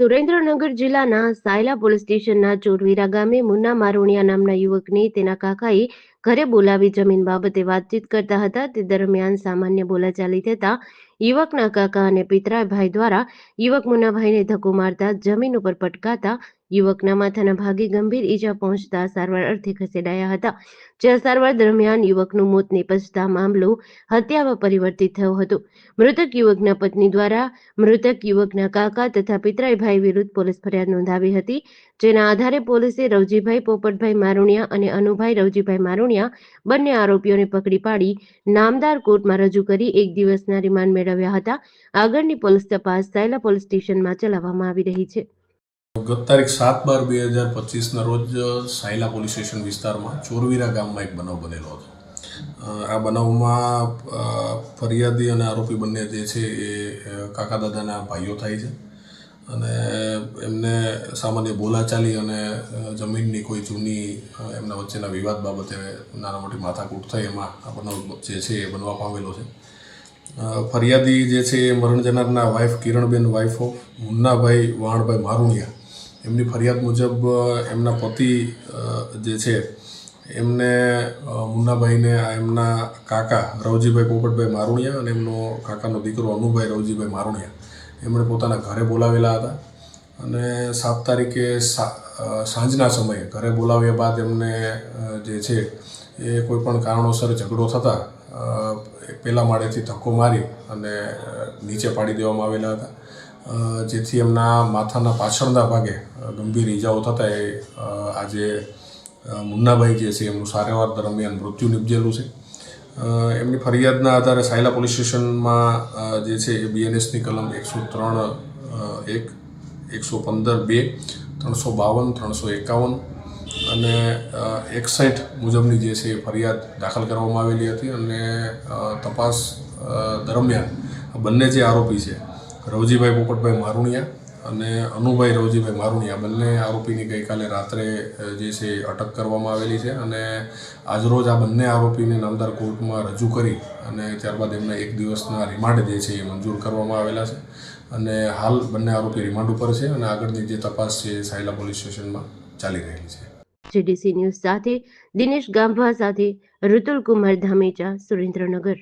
સુરેન્દ્રનગર જિલ્લાના સાયલા પોલીસ સ્ટેશનના ચોરવીરા ગામે મુન્ના મારોણિયા નામના યુવકને તેના કાકાએ ઘરે બોલાવી જમીન બાબતે વાતચીત કરતા હતા. તે દરમિયાન સામાન્ય બોલાચાલી થતા યુવકના કાકા અને પિતરાઈ ભાઈ દ્વારા યુવક મુન્નાભાઈને ધક્કો મારતા જમીન ઉપર પટકાતા યુવકના માથાના ભાગે ગંભીર ઈજા પહોંચતા સારવાર અર્થે ખસેડાયા હતા. જ્યાં સારવાર દરમિયાન યુવકનું મોત નિપજતા મામલો હત્યામાં પરિવર્તિત થયો હતો. મૃતક યુવકના પત્ની દ્વારા મૃતક યુવકના કાકા તથા પિતરાઈભાઈ વિરુદ્ધ પોલીસ ફરિયાદ નોંધાવી હતી, જેના આધારે પોલીસે રવજીભાઈ પોપટભાઈ મારુણિયા અને અનુભાઈ રવજીભાઈ મારુણિયા બંને આરોપીઓને પકડી પાડી નામદાર કોર્ટમાં રજૂ કરી એક દિવસના રિમાન્ડ મેળવ્યા હતા. આગળની પોલીસ તપાસ સાયલા પોલીસ સ્ટેશનમાં ચલાવવામાં આવી રહી છે. ગત તારીખ સાત બાર બે હજાર પચીસના રોજ સાયલા પોલીસ સ્ટેશન વિસ્તારમાં ચોરવીરા ગામમાં એક બનાવ બનેલો હતો. આ બનાવમાં ફરિયાદી અને આરોપી બંને જે છે એ કાકા દાદાના ભાઈઓ થાય છે. અને એમને સામાન્ય બોલાચાલી અને જમીનની કોઈ જૂની એમના વચ્ચેના વિવાદ બાબતે નાના મોટી માથાકૂટ થઈ એમાં આ બનાવ જે છે એ બનવા પામેલો છે. ફરિયાદી જે છે એ મરણ જનારના wife Kiranben wife of Munnabhai Vanbhai Maruniya એમની ફરિયાદ મુજબ એમના પતિ જે છે, એમને મુન્નાભાઈને આ એમના કાકા રવજીભાઈ પોપટભાઈ મારુણિયા અને એમનો કાકાનો દીકરો અનુભાઈ રવજીભાઈ મારુણિયા, એમણે પોતાના ઘરે બોલાવેલા હતા. અને સાત તારીખે સાંજના સમયે ઘરે બોલાવ્યા બાદ એમને જે છે, એ કોઈપણ કારણોસર ઝઘડો થતાં પહેલા માળેથી ધક્કો મારી અને નીચે પાડી દેવામાં આવેલા હતા. જેથી એમના માથાના પાછળના ભાગે ગંભીર ઈજાઓ થતાં એ આજે મુન્નાભાઈ જે છે, એમનું સારવાર દરમિયાન મૃત્યુ નિપજેલું છે. એમની ફરિયાદના આધારે સાયલા પોલીસ સ્ટેશનમાં જે છે એ બીએનએસની કલમ એકસો ત્રણ એક, એકસો પંદર બે, ત્રણસો બાવન, ત્રણસો એકાવન અને એકસઠ મુજબની જે છે એ ફરિયાદ દાખલ કરવામાં આવેલી હતી અને તપાસ દરમિયાન બંને જે આરોપી છે, રવજીભાઈ પોપટભાઈ મારુણિયા અને અનુભાઈ રવજીભાઈ મારુણિયા બંને આરોપીની ગઈકાલે રાત્રે જે છે અટક કરવામાં આવેલી છે અને આજરોજ આ બંને આરોપીને નામદાર કોર્ટમાં રજૂ કરી અને ત્યારબાદ એમને એક દિવસના રિમાન્ડ જે છે એ મંજૂર કરવામાં આવેલા છે. અને હાલ બંને આરોપી રિમાન્ડ ઉપર છે અને આગળની જે તપાસ છે સાયલા પોલીસ સ્ટેશનમાં ચાલી રહેલી છે. જીડીસી ન્યૂઝ સાથે દિનેશ ગાંભા સાથે ઋતુલ કુમાર ધામેચા સુરેન્દ્રનગર.